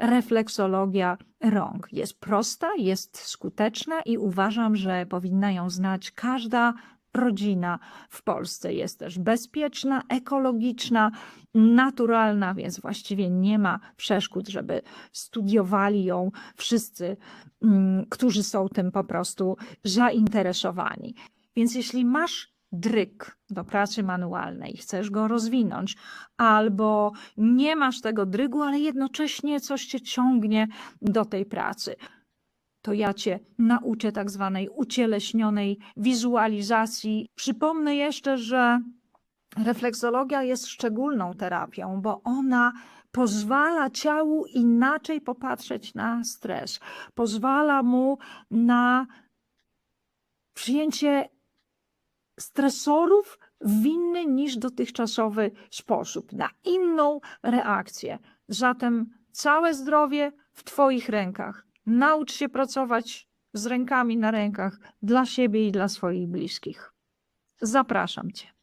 refleksologia rąk. Jest prosta, jest skuteczna i uważam, że powinna ją znać każda rodzina w Polsce. Jest też bezpieczna, ekologiczna, naturalna, więc właściwie nie ma przeszkód, żeby studiowali ją wszyscy, mm, którzy są tym po prostu zainteresowani. Więc jeśli masz dryk do pracy manualnej, chcesz go rozwinąć, albo nie masz tego drygu, ale jednocześnie coś cię ciągnie do tej pracy, to ja cię nauczę tak zwanej ucieleśnionej wizualizacji. Przypomnę jeszcze, że refleksologia jest szczególną terapią, bo ona pozwala ciału inaczej popatrzeć na stres, pozwala mu na przyjęcie stresorów w inny niż dotychczasowy sposób, na inną reakcję. Zatem całe zdrowie w Twoich rękach. Naucz się pracować z rękami na rękach dla siebie i dla swoich bliskich. Zapraszam Cię.